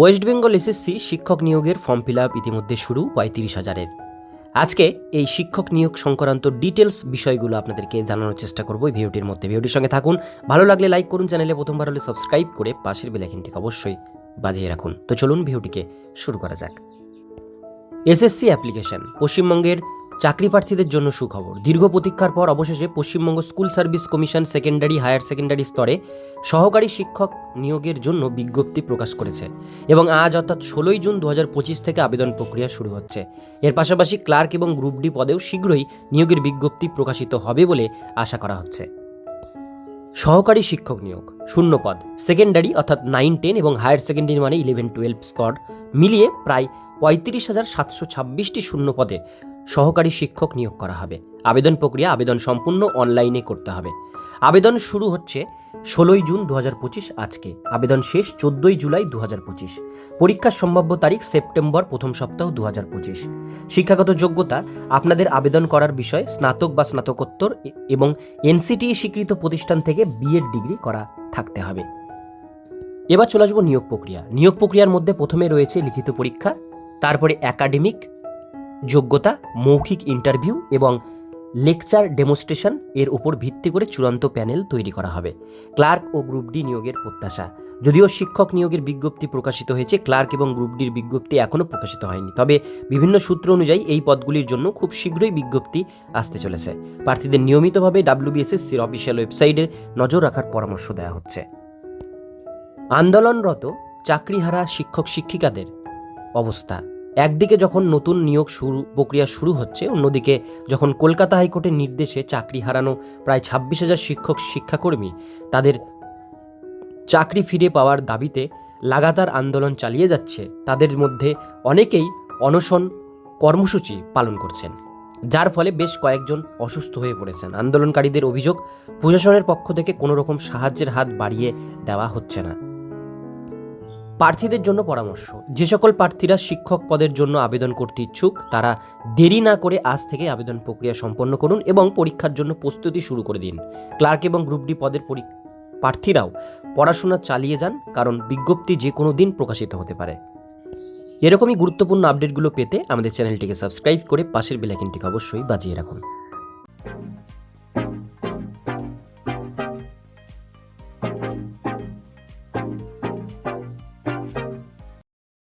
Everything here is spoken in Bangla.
ওয়েস্ট বেঙ্গল এসএসসি শিক্ষক নিয়োগের ফর্ম ফিল আপ ইতিমধ্যে শুরু পঁয়ত্রিশ হাজারের। আজকে এই শিক্ষক নিয়োগ সংক্রান্ত ডিটেলস বিষয়গুলো আপনাদেরকে জানানোর চেষ্টা করব এই ভিডিওটির মধ্যে। ভিডিওটির সঙ্গে থাকুন, ভালো লাগলে লাইক করুন, চ্যানেলে প্রথমবার হলে সাবস্ক্রাইব করে পাশের বেলাইকিনটিকে অবশ্যই বাজিয়ে রাখুন। তো চলুন ভিডিওটিকে শুরু করা যাক। এসএসসি অ্যাপ্লিকেশন, পশ্চিমবঙ্গের চাকরি প্রার্থীদের জন্য সুখবর। দীর্ঘ প্রতীক্ষার পর অবশেষে Paschimbanga school service commission secondary, higher secondary স্তরে সহকারী শিক্ষক নিয়োগের জন্য বিজ্ঞপ্তি প্রকাশ করেছে এবং আজ অর্থাৎ ষোলোই জুন দু হাজার পঁচিশ থেকে আবেদন প্রক্রিয়া শুরু হচ্ছে। এর পাশাপাশি ক্লার্ক এবং গ্রুপ ডি পদেও শীঘ্রই নিয়োগের বিজ্ঞপ্তি প্রকাশিত হবে বলে আশা করা হচ্ছে। সহকারী শিক্ষক নিয়োগ, শূন্য পদ, সেকেন্ডারি অর্থাৎ নাইন, টেন এবং হায়ার সেকেন্ডারি মানে ইলেভেন টুয়েলভ স্তর মিলিয়ে প্রায় পঁয়ত্রিশ হাজার সাতশো ছাব্বিশটি শূন্য পদে সহকারী শিক্ষক নিয়োগ করা হবে। আবেদন প্রক্রিয়া, আবেদন সম্পূর্ণ অনলাইনে করতে হবে। আবেদন শুরু হচ্ছে ষোলোই জুন দু হাজার পঁচিশ, আজকে। আবেদন শেষ চোদ্দোই জুলাই দু হাজার পঁচিশ। পরীক্ষার সম্ভাব্য তারিখ সেপ্টেম্বর প্রথম সপ্তাহ দু হাজার পঁচিশ। শিক্ষাগত যোগ্যতা, আপনাদের আবেদন করার বিষয়, স্নাতক বা স্নাতকোত্তর এবং এনসিটি স্বীকৃত প্রতিষ্ঠান থেকে বিএড ডিগ্রি করা থাকতে হবে। এবার চলে আসব নিয়োগ প্রক্রিয়া। নিয়োগ প্রক্রিয়ার মধ্যে প্রথমে রয়েছে লিখিত পরীক্ষা, তারপরে একাডেমিক যোগ্যতা, মৌখিক ইন্টারভিউ এবং লেকচার ডেমনস্ট্রেশন এর উপর ভিত্তি করে চূড়ান্ত প্যানেল তৈরি করা হবে। ক্লার্ক ও গ্রুপ ডি নিয়োগের প্রত্যাশা। যদিও শিক্ষক নিয়োগের বিজ্ঞপ্তি প্রকাশিত হয়েছে ক্লার্ক এবং গ্রুপ ডির বিজ্ঞপ্তি এখনও প্রকাশিত হয়নি। তবে বিভিন্ন সূত্র অনুযায়ী এই পদগুলির জন্য খুব শীঘ্রই বিজ্ঞপ্তি আসতে চলেছে। প্রার্থীদের নিয়মিতভাবে ডাব্লিউবিএসএসসির অফিসিয়াল ওয়েবসাইটে নজর রাখার পরামর্শ দেওয়া হচ্ছে। আন্দোলনরত, চাকরিহারা শিক্ষক শিক্ষিকাদের অবস্থা। একদিকে যখন নতুন নিয়োগ শুরু, প্রক্রিয়া শুরু হচ্ছে, অন্যদিকে যখন কলকাতা হাইকোর্টের নির্দেশে চাকরি হারানো প্রায় ছাব্বিশ হাজার শিক্ষক, শিক্ষাকর্মী তাদের চাকরি ফিরে পাওয়ার দাবিতে লাগাতার আন্দোলন চালিয়ে যাচ্ছে, তাদের মধ্যে অনেকেই অনশন কর্মসূচি পালন করছেন, যার ফলে বেশ কয়েকজন অসুস্থ হয়ে পড়েছেন। আন্দোলনকারীদের অভিযোগ, প্রশাসনের পক্ষ থেকে কোনো রকম সাহায্যের হাত বাড়িয়ে দেওয়া হচ্ছে না। প্রার্থীদের জন্য পরামর্শ। যে সকল প্রার্থীরা শিক্ষক পদের জন্য আবেদন করতে ইচ্ছুক, তারা দেরি না করে আজ থেকে আবেদন প্রক্রিয়া সম্পন্ন করুন এবং পরীক্ষার জন্য প্রস্তুতি শুরু করে দিন। ক্লার্ক এবং গ্রুপ ডি পদের প্রার্থীরাও পড়াশোনা চালিয়ে যান, কারণ বিজ্ঞপ্তি যে কোনো দিন প্রকাশিত হতে পারে। এরকমই গুরুত্বপূর্ণ আপডেটগুলো পেতে আমাদের চ্যানেলটিকে সাবস্ক্রাইব করে পাশের বেলাইকিনটিকে অবশ্যই বাজিয়ে রাখুন।